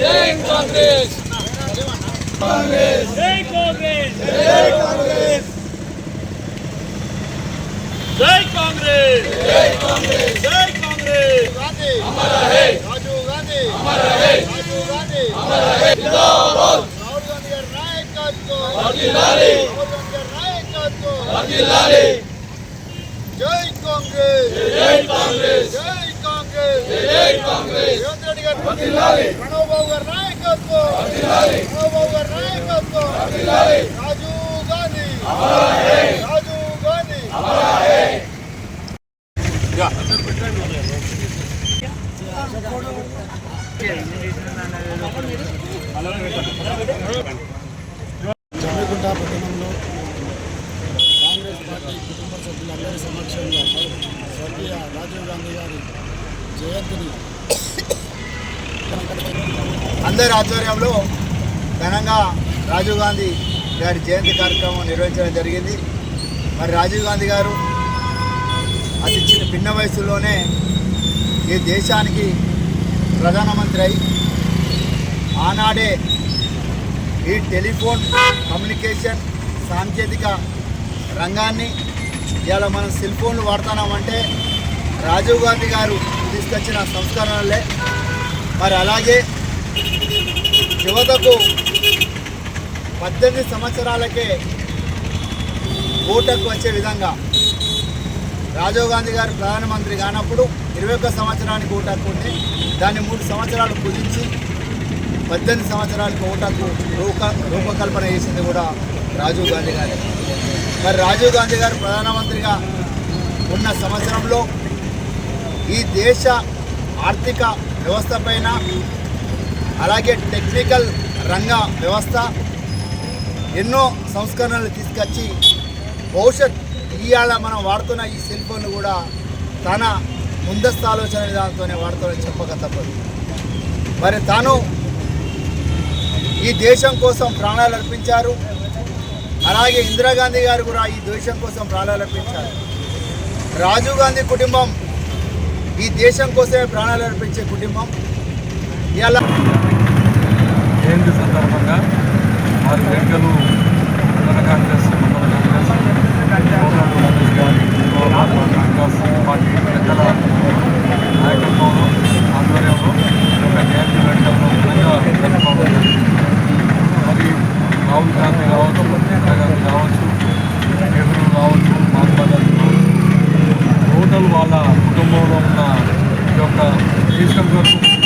జై కాంగ్రెస్ జై కాంగ్రెస్ జై కాంగ్రెస్ జై కాంగ్రెస్ జై కాంగ్రెస్ గాంధీ అమర హే రాజీవ్ గాంధీ అమర హే రాజీవ్ గాంధీ అమర హే జిందాబాద్ రాహుల్ గాంధీ గారి నాయకత్వం వర్ధిల్లాలి రాహుల్ గాంధీ గారి నాయకత్వం వర్ధిల్లాలి జై కాంగ్రెస్ జై కాంగ్రెస్ జై కాంగ్రెస్ జై కాంగ్రెస్ రేవంత్ రెడ్డి గారు వర్ధిల్లాలి ప్రణవ్ బాబు గారి నాయకత్వం వర్ధిల్లాలి ప్రణవ్ బాబు గారి నాయకత్వం వర్ధిల్లాలి రాజీవ్ గాంధీ రాజీవ్ గాంధీ అమర పట్టణంలో కాంగ్రెస్ పార్టీ కుటుంబ సభ్యులందరి సమక్షంలో స్వర్గీయ రాజీవ్ గాంధీ గారి జయంతిని అందరి ఆధ్వర్యంలో ఘనంగా రాజీవ్ గాంధీ గారి జయంతి కార్యక్రమం నిర్వహించడం జరిగింది. మరి రాజీవ్ గాంధీ గారు అతి చిన్న పిన్న వయసులోనే ఈ దేశానికి ప్రధానమంత్రి అయి ఆనాడే ఈ టెలిఫోన్ కమ్యూనికేషన్ సాంకేతిక రంగాన్ని ఇవాళ మనం సెల్ ఫోన్లు వాడుతున్నామంటే రాజీవ్ గాంధీ గారు తీసుకొచ్చిన సంస్కరణలే. మరి అలాగే యువతకు పద్దెనిమిది సంవత్సరాలకే ఓటకు వచ్చే విధంగా రాజీవ్ గాంధీ గారు ప్రధానమంత్రి కానప్పుడు ఇరవై ఒక్క సంవత్సరానికి ఓటకు ఉంటే దాన్ని మూడు సంవత్సరాలు కుదించి పద్దెనిమిది సంవత్సరాలకు ఓటకు రూప రూపకల్పన చేసింది కూడా రాజీవ్ గాంధీ గారి. మరి రాజీవ్ గాంధీ గారు ప్రధానమంత్రిగా ఉన్న సంవత్సరంలో ఈ దేశ ఆర్థిక వ్యవస్థ పైన అలాగే టెక్నికల్ రంగ వ్యవస్థ ఎన్నో సంస్కరణలు తీసుకొచ్చి భవిష్యత్ ఇవాళ మనం వాడుతున్న ఈ సెల్ ఫోన్లు కూడా తన ముందస్తు ఆలోచన విధానంతోనే వాడుతారని చెప్పక తప్పదు. మరి తాను ఈ దేశం కోసం ప్రాణాలు అర్పించారు. అలాగే ఇందిరాగాంధీ గారు కూడా ఈ దేశం కోసం ప్రాణాలు అర్పించారు. రాజీవ్ గాంధీ కుటుంబం ఈ దేశం కోసమే ప్రాణాలు అర్పించే కుటుంబం. ఇలా జయంతి సందర్భంగా? వారి వెంకలు మండల కాంగ్రెస్ మండల కాంగ్రెస్ గోపాల్ కాంగ్రెస్ గారి కాంగ్రెస్ పార్టీ పెద్దల నాయకత్వంలో ఆధ్వర్యంలో ఒక జయంతి వేడుకలను ఘనంగా జరుపుకోవడం జరిగింది మరి రాహుల్ గాంధీ కావచ్చు ఇందిరా గాంధీ కావచ్చు నెహ్రూ కావచ్చు మహాత్మా గాంధీ కావచ్చు టోటల్ వాళ్ళ కుటుంబంలో ఉన్న ఈ యొక్క దేశం కొరకు